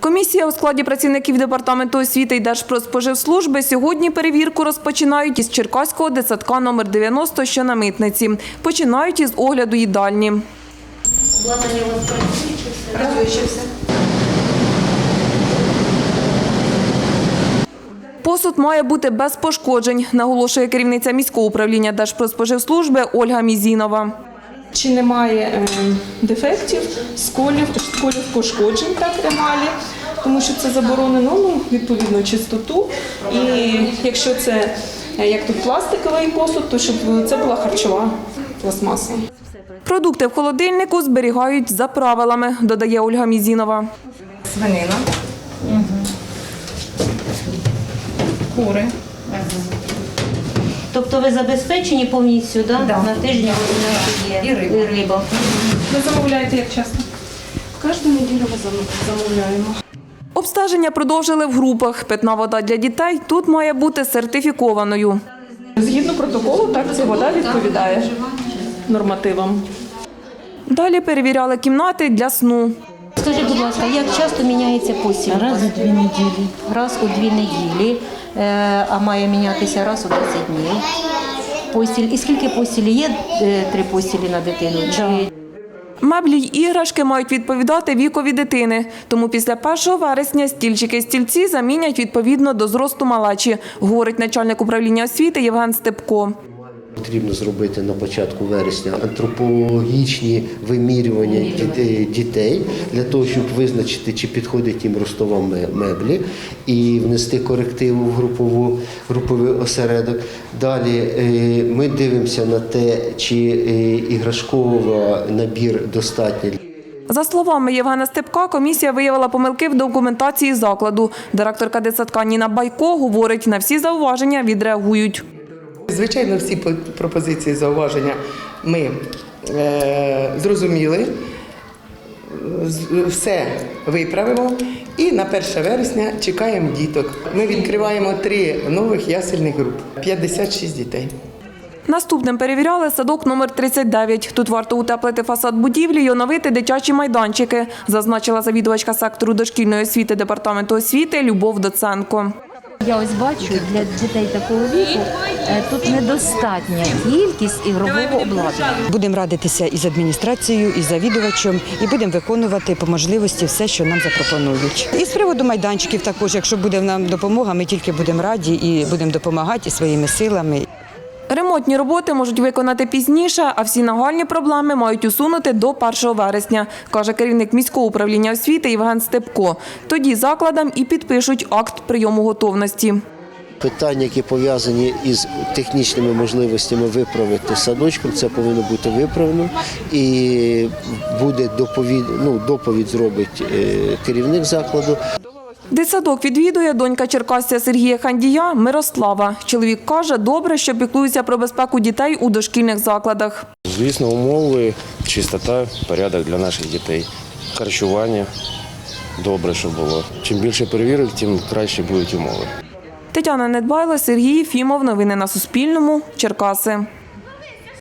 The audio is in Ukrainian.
Комісія у складі працівників департаменту освіти і Держпродспоживслужби сьогодні перевірку розпочинають із Черкаського дитсадка номер 90, що на митниці. Починають із огляду їдальні. Обладнання у вас працює чи все? Посуд має бути без пошкоджень, наголошує керівниця міського управління Держпродспоживслужби Ольга Мізінова. Чи немає е, дефектів, сколів, сколів пошкоджень так емалі, тому що це заборонено, ну, відповідно, чистоту. І якщо це е, як тут пластиковий посуд, то щоб це була харчова пластмаса. Продукти в холодильнику зберігають за правилами, додає Ольга Мізінова. Свинина. Кури. Тобто ви забезпечені повністю, да? Да. На тижні у нас є І риба. І риба. Ви замовляєте як часто? Кожну неділю ми зам- замовляємо. Обстеження продовжили в групах. Питна вода для дітей тут має бути сертифікованою. Згідно протоколу, так ця вода відповідає нормативам. Далі перевіряли кімнати для сну. Скажіть, будь ласка, як часто міняється постіль? Раз у дві неділі. Раз у дві неділі, Е, а має мінятися раз у 10 днів. Постіль. І скільки постілі є? Е, Три постілі на дитину? Чи Меблі й іграшки мають відповідати вікові дитини. Тому після 1 вересня стільчики і стільці замінять відповідно до зросту малечі, говорить начальник управління освіти Євген Степко. Потрібно зробити на початку вересня антропологічні вимірювання дітей для того, щоб визначити, чи підходить їм ростова меблі, і внести корективу в групову, груповий осередок. Далі е, ми дивимося на те, чи е, іграшковий набір достатній. За словами Євгена Степка, комісія виявила помилки в документації закладу. Директорка дитсадка Ніна Байко говорить, на всі зауваження відреагують. Звичайно, всі пропозиції зауваження ми е, зрозуміли, все виправимо. І на 1 вересня чекаємо діток. Ми відкриваємо три нових ясельних груп 56 дітей. Наступним перевіряли садок номер 39. Тут варто утеплити фасад будівлі й оновити дитячі майданчики, зазначила завідувачка сектору дошкільної освіти департаменту освіти Любов Доценко. Я ось бачу, для дітей такого віку е, тут недостатня кількість ігрового обладнання. Будемо радитися із адміністрацією, і завідувачем, і будемо виконувати по можливості все, що нам запропонують. І з приводу майданчиків також, якщо буде нам допомога, ми тільки будемо раді і будемо допомагати своїми силами. Ремонтні роботи можуть виконати пізніше, а всі нагальні проблеми мають усунути до 1 вересня, каже керівник міського управління освіти Євген Степко. Тоді закладам і підпишуть акт прийому готовності. Питання, які пов'язані із технічними можливостями виправити садочком, це повинно бути виправлено. І буде доповідь, ну, доповідь зробить е, керівник закладу. Дитсадок відвідує донька черкасця Сергія Хандія Мирослава. Чоловік каже, добре, що піклується про безпеку дітей у дошкільних закладах. Звісно, умови, чистота, порядок для наших дітей. Харчування добре, щоб було. Чим більше перевірок, тим краще будуть умови. Тетяна Недбайло, Сергій Фімов. Новини на Суспільному. Черкаси.